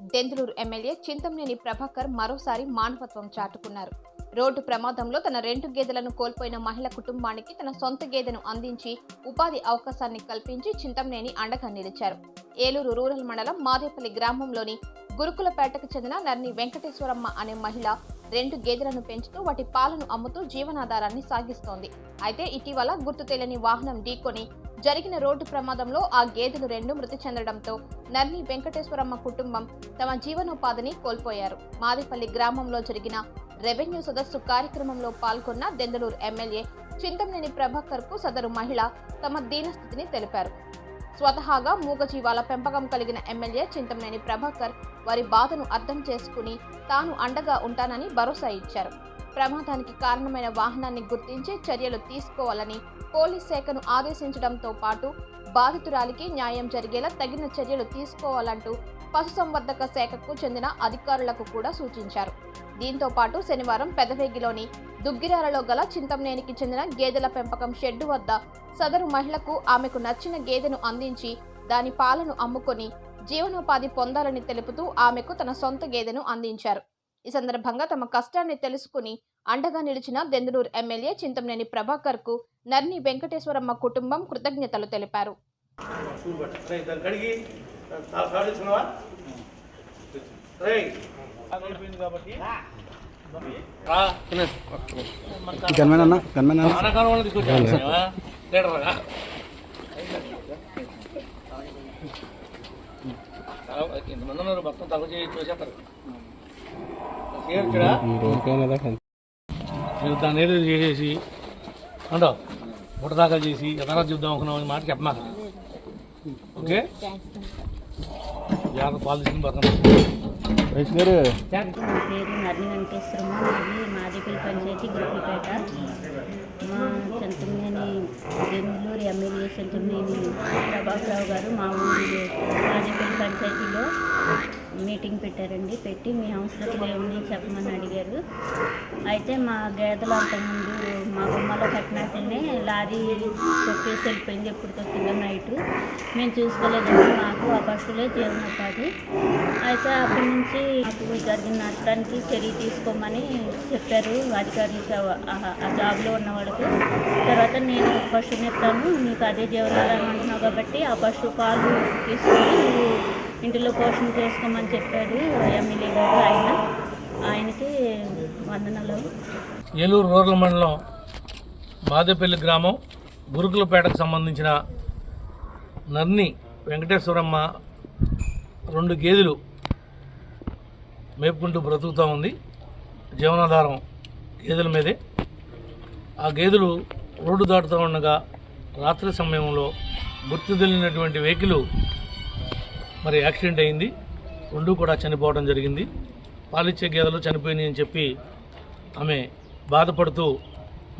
Denduluru MLA Chintamaneni Prabhakar మరోసారి మానవత్వం చాటుకున్నారు. రోడ్డు ప్రమాదంలో తన రెండు గేదెలను కోల్పోయిన మహిళ కుటుంబానికి తన సొంత గేదెను అందించి ఉపాధి అవకాశాన్ని కల్పించి చింతమనేని అండగా నిలిచారు. ఏలూరు రూరల్ మండలం మాదేపల్లి గ్రామంలోని గురుకులపేటకు చెందిన నర్ని వెంకటేశ్వరమ్మ అనే మహిళ రెండు గేదెలను పెంచుతూ వాటి పాలను అమ్ముతూ జీవనాధారాన్ని సాగిస్తోంది. అయితే ఇటీవల గుర్తు తెలియని వాహనం ఢీకొని జరిగిన రోడ్డు ప్రమాదంలో ఆ గేదెలు రెండు మృతి చెందడంతో నర్ని వెంకటేశ్వరమ్మ కుటుంబం తమ జీవనోపాధిని కోల్పోయారు. మాదిపల్లి గ్రామంలో జరిగిన రెవెన్యూ సదస్సు కార్యక్రమంలో పాల్గొన్న దెందలూరు ఎమ్మెల్యే చింతమనేని ప్రభాకర్కు సదరు మహిళ తమ దీనస్థితిని తెలిపారు. స్వతహాగా మూగజీవాల పెంపకం కలిగిన ఎమ్మెల్యే చింతమనేని ప్రభాకర్ వారి బాధను అర్థం చేసుకుని తాను అండగా ఉంటానని భరోసా ఇచ్చారు. ప్రమాదానికి కారణమైన వాహనాన్ని గుర్తించి చర్యలు తీసుకోవాలని పోలీస్ శాఖను ఆదేశించడంతో పాటు బాధితురాలికి న్యాయం జరిగేలా తగిన చర్యలు తీసుకోవాలంటూ పశుసంవర్ధక శాఖకు చెందిన అధికారులకు కూడా సూచించారు. దీంతో పాటు శనివారం పెదవేగిలోని దుగ్గిరాలలో గల చింతమనేనికి చెందిన గేదెల పెంపకం షెడ్డు వద్ద సదరు మహిళకు ఆమెకు నచ్చిన గేదెను అందించి దాని పాలను అమ్ముకొని జీవనోపాధి పొందాలని తెలుపుతూ ఆమెకు తన సొంత గేదెను అందించారు. ఈ సందర్భంగా తమ కష్టాన్ని తెలుసుకుని అండగా నిలిచిన దెందులూరు ఎమ్మెల్యే చింతమనేని ప్రభాకర్కు నర్ని వెంకటేశ్వరమ్మ కుటుంబం కృతజ్ఞతలు తెలిపారు. ఎంతమంది ఉన్నారు మొత్తం తగ్గు చేసి చూసేస్తారు దాన్ని ఏదో చేసేసి అంటావు పుట్ట దాఖలు చేసి ఎదరా చూద్దాం అనుకున్నాం అనే మాట చెప్పమాక ఓకే? యాభై పాలు తీసుకుని బతకం రైస్ గారు. నా పేరు నర్ని వెంకటేశ్వరమ్మ మాది మాదిపల్లి పంచాయతీ గురుకులపేట. మా బెంగళూరు ఎమ్మెల్యే గారు మా ఊరి మాదిపల్లి పంచాయతీలో మీటింగ్ పెట్టారండి. పెట్టి మీ అవసరం ఏమని చెప్పమని అడిగారు. అయితే మా గేదెలు అంతకుముందు మా బొమ్మలో కట్టినట్టునే లారీ తొక్కేసి వెళ్ళిపోయింది. ఎప్పుడు తొక్కిందో నైట్. మేము చూసుకోలేదండి. మాకు ఆ బస్సులే జీవనోపాధి అయితే అప్పటి నుంచి మాకు జరిగిన నష్టానికి చర్య తీసుకోమని చెప్పారు అధికారులు. ఆ- ఆ జాబ్లో ఉన్న వాళ్ళకి. తర్వాత నేను పశువుని ఎత్తాను నీకు అదే జీవనాధారం అంటున్నావు కాబట్టి ఆ పశువు పాలు తీసుకొని ఇంటిలో పోషణ చేసుకోమని చెప్పాడు ఎమ్మెల్యే గారు ఆయన. ఆయనకి వందనలు. ఏలూరు రూరల్ మండలం బాదేపల్లి గ్రామం గురుకులపేటకు సంబంధించిన నర్ని వెంకటేశ్వరమ్మ రెండు గేదెలు మేపుకుంటూ బ్రతుకుతూ ఉంది. జీవనాధారం గేదెల మీదే. ఆ గేదెలు రోడ్డు దాటుతూ ఉండగా రాత్రి సమయంలో గుర్తు తెలియనటువంటి వెహికల్ మరి యాక్సిడెంట్ అయింది. రెండు కూడా చనిపోవడం జరిగింది. పాలిచ్చే గేదెలు చనిపోయినాయి అని చెప్పి ఆమె బాధపడుతూ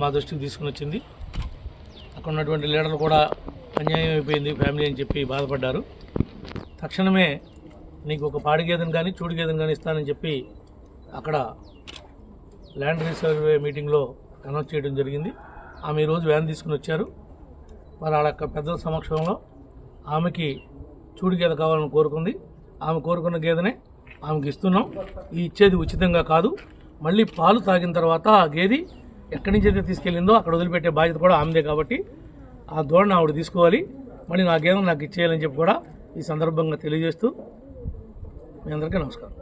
మా దృష్టికి తీసుకుని వచ్చింది. అక్కడ ఉన్నటువంటి లీడర్లు కూడా అన్యాయం అయిపోయింది ఫ్యామిలీ అని చెప్పి బాధపడ్డారు. తక్షణమే నీకు ఒక పాడి గేదెను కానీ చూడు గేదెను కానీ ఇస్తానని చెప్పి అక్కడ ల్యాండ్ రీసర్వే మీటింగ్లో అనౌన్స్ చేయడం జరిగింది. ఆమె ఈరోజు వ్యాన్ తీసుకుని వచ్చారు. మరి ఆడ పెద్దల సమక్షంలో ఆమెకి చూడు గేదె కావాలని కోరుకుంది. ఆమె కోరుకున్న గేదెనే ఆమెకి ఇస్తున్నాం. ఈ ఇచ్చేది ఉచితంగా కాదు. మళ్ళీ పాలు తాగిన తర్వాత ఆ గేది ఎక్కడి నుంచి అయితే తీసుకెళ్ళిందో అక్కడ వదిలిపెట్టే బాధ్యత కూడా ఆమెదే కాబట్టి ఆ ధోరణి ఆవిడ తీసుకోవాలి. మళ్ళీ నా గేదెను నాకు ఇచ్చేయాలని చెప్పి కూడా ఈ సందర్భంగా తెలియజేస్తూ మీ అందరికీ నమస్కారం.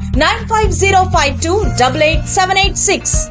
95052 88786.